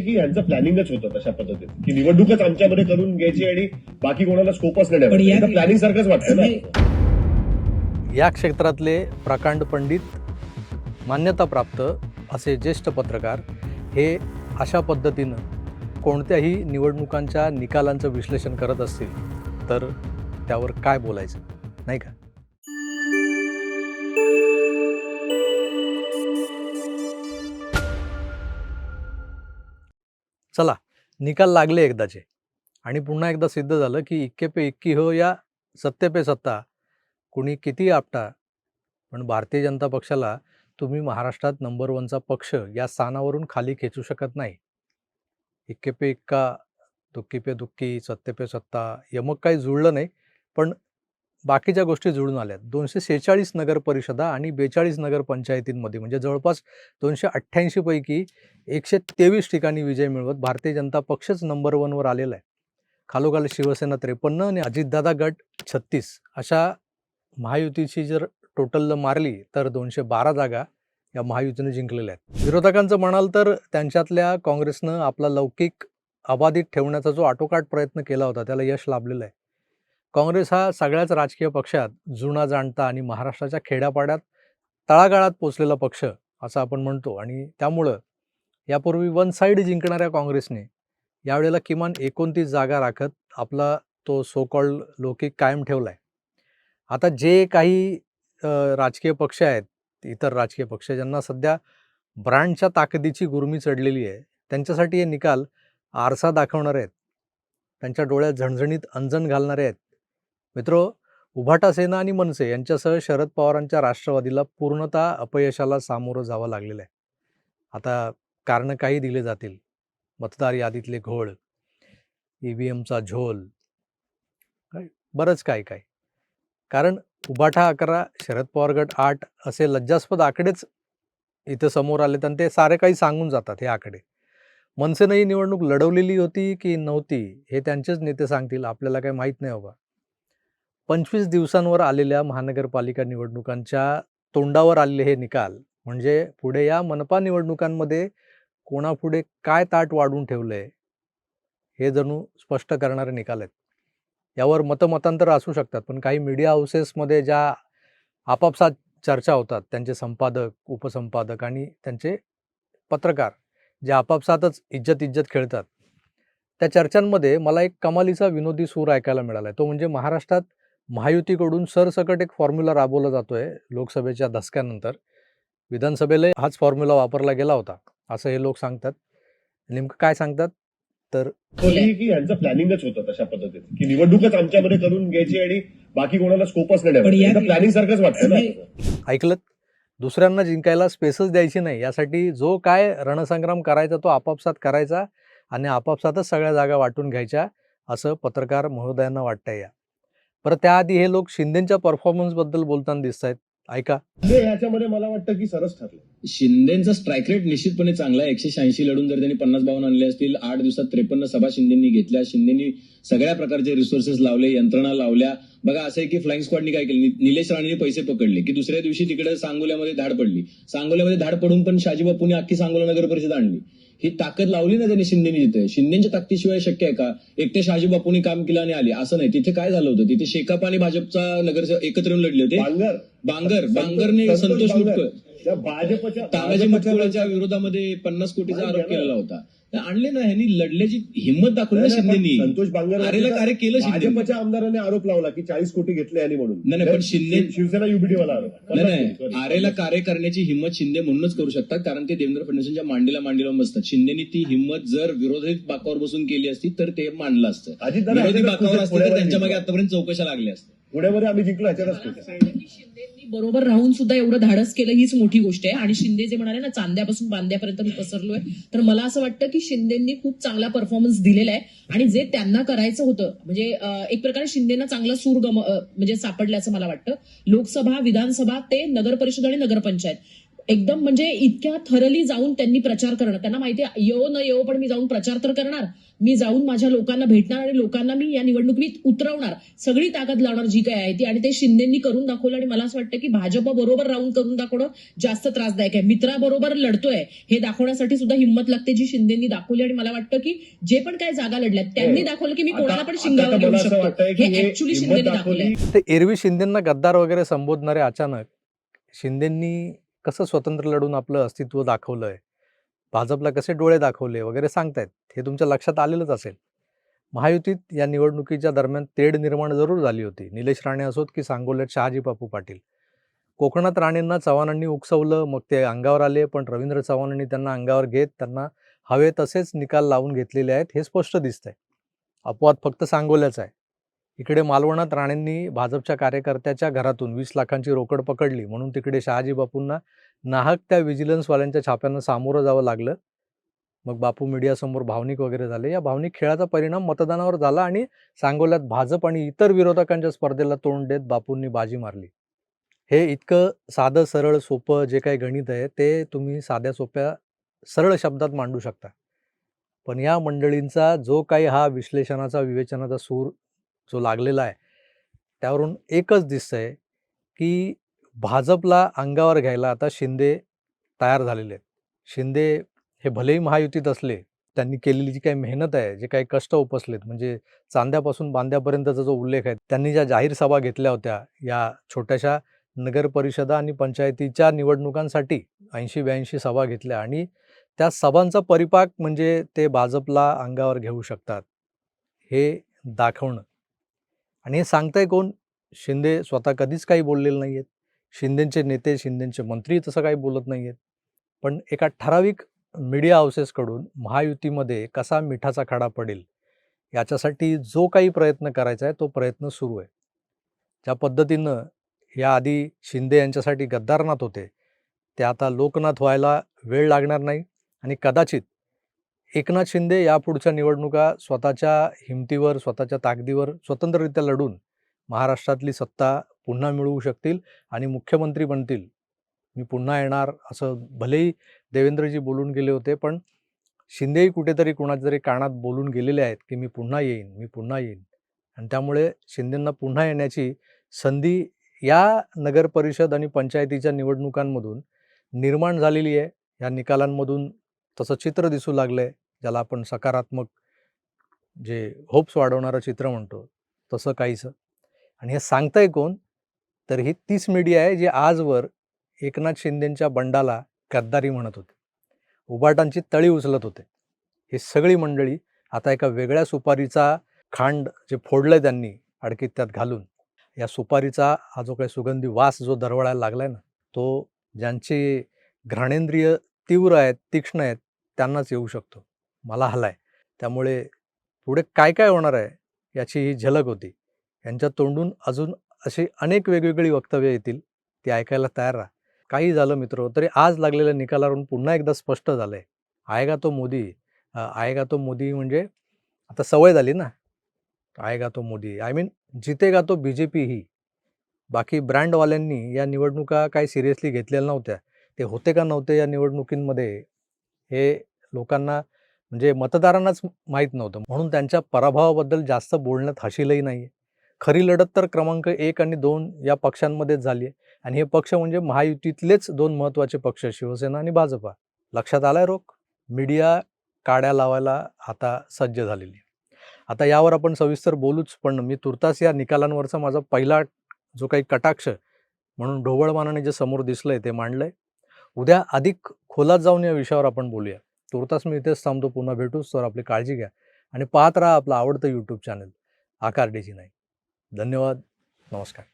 की यांचं प्लॅनिंगच होतं तशा पद्धतीत की निवडणूकच आमच्यामध्ये करून घ्यायची आणि बाकी कोणाला स्कोपच नाही. द्यायचा प्लॅनिंग सारखंच वाटतं ना. या क्षेत्रातले प्रकांड पंडित मान्यताप्राप्त असे ज्येष्ठ पत्रकार हे अशा पद्धतीनं कोणत्याही निवडणुकांच्या निकालांचं विश्लेषण करत असतील तर त्यावर काय बोलायचं? नाही का? चला निकाल लागले एकदाचे. आणि पुन्हा एकदा सिद्ध झालं की इक्के पे इक्की हो या सत्ते पे सत्ता. कुणी किती आपटा. पण भारतीय जनता पक्षाला तुम्ही महाराष्ट्रात नंबर वनचा पक्ष या स्थानावरून खाली खेचू शकत नाही. इक्के पे इक्का दुःखी पे दुःखी सत्ते पे सत्ता यमक काही जुळलं नाही. पण बाकीच्या गोष्टी जुळून आल्यात. दोनशे सेहेचाळीस नगर परिषदा आणि बेचाळीस नगर पंचायतींमध्ये म्हणजे जवळपास दोनशे अठ्ठ्याऐंशीपैकी एकशे तेवीस ठिकाणी विजय मिळवत भारतीय जनता पक्षच नंबर वनवर आलेला आहे. खालोखाल शिवसेना त्रेपन्न आणि अजितदादा गट छत्तीस. अशा महायुतीची जर टोटल मारली तर दोनशे बारा जागा या महायुतीने जिंकलेल्या आहेत. विरोधकांचं म्हणाल तर त्यांच्यातल्या काँग्रेसनं आपला लौकिक अबाधित ठेवण्याचा जो आटोकाट प्रयत्न केला होता त्याला यश लाभलेलं आहे. काँग्रेस हा सगळ्याच राजकीय पक्षात जुना जाणता आणि महाराष्ट्राच्या खेड्यापाड्यात तळागाळात पोचलेला पक्ष असं आपण म्हणतो. आणि त्यामुळं यापूर्वी वन साईड जिंकणाऱ्या काँग्रेसने यावेळेला किमान एकोणतीस जागा राखत आपला तो सो कॉल्ड लौकिक कायम ठेवला आहे आता जे काही राजकीय पक्ष आहेत इतर राजकीय पक्ष ज्यांना सध्या ब्रँडच्या ताकदीची गुरमी चढलेली आहे त्यांच्यासाठी हे निकाल आरसा दाखवणारे आहेत. त्यांच्या डोळ्यात झणझणीत अंजन घालणारे आहेत. मित्रो उभाटा सेना आणि मनसे यांच्यासह शरद पवारांच्या राष्ट्रवादीला पूर्णतः अपयशाला सामोरं जावं लागलेलं आहे. आता कारणं काही दिले जातील. मतदार यादीतले घोळ ई व्ही एमचा झोल बरंच काय काय. कारण उभाटा अकरा शरद पवार गट आठ असे लज्जास्पद आकडेच इथं समोर आले आणि ते सारे काही सांगून जातात हे आकडे. मनसेनं ही निवडणूक लढवलेली होती की नव्हती हे त्यांचेच नेते सांगतील. आपल्याला काही माहीत नाही बाबा. पंचवीस दिवसांवर आलेल्या महानगरपालिका निवडणुकांच्या तोंडावर आलेले हे निकाल म्हणजे पुढे या मनपा निवडणुकांमध्ये कोणापुढे काय ताट वाढून ठेवलंय हे जणू स्पष्ट करणारे निकाल आहेत. यावर मतमतांतर असू शकतात पण काही मीडिया हाऊसेसमध्ये ज्या आपापसात चर्चा होतात त्यांचे संपादक उपसंपादक आणि त्यांचे पत्रकार जे आपापसातच इज्जत इज्जत खेळतात त्या चर्चांमध्ये मला एक कमालीचा विनोदी सूर ऐकायला मिळाला आहे तो म्हणजे महाराष्ट्रात महायुतीकडून सरसकट एक फॉर्म्युला राबवला जातोय लोकसभेच्या धसक्यानंतर. विधानसभेला हाच फॉर्म्युला वापरला गेला होता असं हे लोक सांगतात. नेमकं काय सांगतात? तर की यांचं प्लॅनिंगच होतं तशा पद्धतीत की निवडणूकच आमच्यामध्ये करून घ्यायची आणि बाकी कोणाला स्कोपच नाही प्लॅनिंग सारखंच वाटतं ना. ऐकलं दुसऱ्यांना जिंकायला स्पेसच द्यायची नाही. यासाठी जो काय रणसंग्राम करायचा तो आपापसात करायचा आणि आपापसातच सगळ्या जागा वाटून घ्यायच्या असं पत्रकार महोदयांना वाटतंय या. बरं त्याआधी हे लोक शिंदेच्या परफॉर्मन्सबद्दल बोलताना दिसत आहेत ऐका. याच्यामध्ये ह्याच्यामध्ये मला वाटतं की सरस ठरलं शिंदेचा स्ट्राईक रेट निश्चितपणे चांगला आहे. एकशे शहाऐंशी लढून जर त्यांनी पन्नास बावन्न आणले असतील आठ दिवसात त्रेपन्न सभा शिंदेनी घेतल्या. शिंदेनी सगळ्या प्रकारचे रिसोर्सेस लावले यंत्रणा लावल्या. बघा असं आहे की फ्लाइंग स्क्वॉडनी काय केलं? निलेश राणेने पैसे पकडले की दुसऱ्या दिवशी तिकडे सांगोल्यामध्ये धाड पडली. सांगोल्यामध्ये धाड पडून पण शाजीबापूने अख्खी सांगोला नगर परिषद आणली. ही ताकद लावली ना त्यांनी शिंदेनी तिथे शिंदेच्या ताकदीशिवाय शक्य आहे का? एकटे शहाजी बापूंनी काम केलं आणि आले. असं नाही. तिथे काय झालं होतं? तिथे शेकाप आणि भाजपचा नगरसेवक एकत्र येऊन लढले होते. बांगर. बांगर. बांगरने संतोष. मुटकुळे. तानाजी मुटकुळेच्या विरोधामध्ये पन्नास कोटीचा आरोप. केलेला होता. आणले ना ह्यांनी लढल्याची हिंमत दाखवली शिंदेनी. संतोष बांगर आरेला कार्य केलं शिंदे भाजपच्या आमदाराने आरोप लावला की चाळीस कोटी घेतले यांनी म्हणून. नाही, नाही, पण शिंदे- शिव- शिवसेना युबीटी वाला आरोप. नाही. आरेला कार्य करण्याची हिंमत शिंदे म्हणूनच करू शकतात कारण ते देवेंद्र फडणवीसांच्या मांडीला मांडीला बसतात शिंदेनी ती हिंमत जर विरोधी बाकावर बसून केली असती तर ते मांडलं असतं. विरोधी बाकावर असते. तर त्यांच्या मागे आतापर्यंत चौकशा लागल्या असत्या. पुण्यामध्ये आम्ही जिंकलो ह्याच्यातच बरोबर राहून सुद्धा एवढं धाडस केलं हीच मोठी गोष्ट आहे. आणि शिंदे जे म्हणाले ना चांद्यापासून बांद्यापर्यंत मी पसरलोय. तर मला असं वाटतं की शिंदेनी खूप चांगला परफॉर्मन्स दिलेला आहे. आणि जे त्यांना करायचं होतं म्हणजे एक प्रकारे शिंदेना चांगला सूर गम म्हणजे सापडल्याचं मला वाटतं. लोकसभा विधानसभा ते नगर परिषद आणि नगरपंचायत एकदम म्हणजे इतक्या थरली जाऊन त्यांनी प्रचार करणं. त्यांना माहिती येऊ न येऊ पण मी जाऊन प्रचार तर करणार. मी जाऊन माझ्या लोकांना भेटणार आणि लोकांना मी या निवडणुकीत उतरवणार. सगळी ताकद लावणार जी काय आहे ती. आणि ते शिंदेंनी करून दाखवलं आणि मला असं वाटतं की भाजप बरोबर राहून करून दाखवणं जास्त त्रासदायक आहे. मित्राबरोबर लढतोय हे दाखवण्यासाठी सुद्धा हिंमत लागते जी शिंदेंनी दाखवली आणि मला वाटतं की जे पण काय जागा लढल्यात त्यांनी दाखवलं की मी कोणाला पण शिंगावर घेऊ शकतो. वाटतंय की हे हे ऍक्च्युली शिंदेने दाखवली. एरवी शिंदेंना गद्दार वगैरे संबोधणारे अचानक शिंदेंनी कसं स्वतंत्र लढून आपलं अस्तित्व दाखवलंय? भाजपला कसे डोळे दाखवले वगैरे सांगतायत हे तुमच्या लक्षात आलेलंच असेल. महायुतीत या निवडणुकीच्या दरम्यान तेढ निर्माण जरूर झाली होती. निलेश राणे असोत की सांगोल्यात शहाजी बापू पाटील? कोकणात राणेंना चव्हाणांनी उकसवलं मग ते अंगावर आले पण रवींद्र चव्हाणांनी त्यांना अंगावर घेत त्यांना हवे तसेच निकाल लावून घेतलेले आहेत हे स्पष्ट दिसतंय. अपवाद फक्त सांगोल्याचा आहे. इकडे मालवणात राणेंनी भाजपच्या कार्यकर्त्याच्या घरातून वीस लाखांची रोकड पकडली म्हणून तिकडे शहाजी बापूंना नाहक त्या व्हिजिलन्सवाल्यांच्या छाप्यांना सामोरं जावं लागलं. मग बापू मीडियासमोर भावनिक वगैरे झाले. या भावनिक खेळाचा परिणाम मतदानावर झाला आणि सांगोल्यात भाजप आणि इतर विरोधकांच्या स्पर्धेला तोंड देत बापूंनी बाजी मारली. हे इतकं साधं सरळ सोपं जे काही गणित आहे ते तुम्ही साध्या सोप्या सरळ शब्दात मांडू शकता. पण या मंडळींचा जो काही हा विश्लेषणाचा विवेचनाचा सूर जो लागलेला आहे त्यावरून एकच दिसतंय की भाजपला अंगावर घ्यायला आता शिंदे तयार झालेले आहेत. शिंदे हे भलेही महायुतीत असले त्यांनी केलेली जी काही मेहनत आहे जे काही कष्ट उपसलेत म्हणजे चांद्यापासून बांद्यापर्यंतचा जो उल्लेख आहे त्यांनी ज्या जाहीर सभा घेतल्या होत्या या छोट्याशा नगर परिषदा आणि पंचायतीच्या निवडणुकांसाठी ऐंशी ब्याऐंशी सभा घेतल्या आणि त्या सभांचा परिपाक म्हणजे ते भाजपला अंगावर घेऊ शकतात हे दाखवणं. आणि हे सांगताय कोण? शिंदे स्वतः कधीच काही बोललेलं नाही आहेत शिंदेचे नेते शिंदेचे मंत्री तसं काही बोलत नाही आहेत पण एका ठराविक मीडिया हाऊसेसकडून महायुतीमध्ये कसा मिठाचा खडा पडेल याच्यासाठी जो काही प्रयत्न करायचा आहे तो प्रयत्न सुरू आहे. ज्या पद्धतीनं याआधी शिंदे यांच्यासाठी गद्दारनाथ होते ते आता लोकनाथ व्हायला वेळ लागणार नाही आणि कदाचित एकनाथ शिंदे यापुढच्या निवडणुका स्वतःच्या हिमतीवर स्वतःच्या ताकदीवर स्वतंत्ररित्या लढून महाराष्ट्रातली सत्ता पुन्हा मिळवू शकतील आणि मुख्यमंत्री बनतील. मी पुन्हा येणार असं भलेही देवेंद्रजी बोलून गेले होते पण शिंदेही कुठेतरी कोणाच्या तरी कानात बोलून गेलेले आहेत की मी पुन्हा येईन मी पुन्हा येईन. आणि त्यामुळे शिंदेंना पुन्हा येण्याची संधी या नगर परिषद आणि पंचायतीच्या निवडणुकांमधून निर्माण झालेली आहे. या निकालांमधून तसं चित्र दिसू लागलं आहे ज्याला आपण सकारात्मक जे होप्स वाढवणारं चित्र म्हणतो तसं काहीसं. आणि हे सांगताय कोण? तर ही तीच मीडिया आहे जी आजवर एकनाथ शिंदेंच्या बंडाला गद्दारी म्हणत होते. उबाटांची तळी उचलत होते. ही सगळी मंडळी आता एका वेगळ्या सुपारीचा खांड जे फोडलंय त्यांनी अडकीत त्यात घालून या सुपारीचा हा जो काही सुगंधी वास जो दरवळायला लागलाय ना तो ज्यांची घ्राणेंद्रिय तीव्र आहेत तीक्ष्ण आहेत त्यांनाच येऊ शकतो. मला हलाय. त्यामुळे पुढे काय काय होणार आहे याची ही झलक होती. यांच्या तोंडून अजून अशी अनेक वेगवेगळी वक्तव्य येतील ती ऐकायला तयार राहा. काही झालं मित्र तरी आज लागलेल्या निकालावरून पुन्हा एकदा स्पष्ट झालं आहे आएगा तो मोदी. अ, आएगा तो मोदी म्हणजे आता सवय झाली ना. आएगा तो मोदी. आय मीन जितेगा तो बी जे पी ही. बाकी ब्रँडवाल्यांनी या निवडणुका काही सिरियसली घेतलेल्या नव्हत्या. ते होते का नव्हते या निवडणुकींमध्ये हे लोकांना म्हणजे मतदारांनाच माहीत नव्हतं. म्हणून त्यांच्या पराभवाबद्दल जास्त बोलण्यात हशीलही नाही आहे खरी लढत तर क्रमांक एक आणि दोन या पक्षांमध्येच झाली आहे. आणि हे पक्ष म्हणजे महायुतीतलेच दोन महत्त्वाचे पक्ष शिवसेना आणि भाजपा. लक्षात आलाय रोख? मीडिया काड्या लावायला आता सज्ज झालेली आहे. आता यावर आपण सविस्तर बोलूच पण मी तुर्तास या निकालांवरचा माझा पहिला जो काही कटाक्ष म्हणून ढोबळमानाने जे समोर दिसलंय ते मांडलंय. उद्या अधिक खोलात जाऊन या विषयावर आपण बोलूया. तुर्तास मी इथेच थांबतो पुन्हा भेटूच तर आपली काळजी घ्या. आणि पाहत राहा आपलं आवडतं यूट्यूब चॅनल आकार डीजी नाही. धन्यवाद. नमस्कार.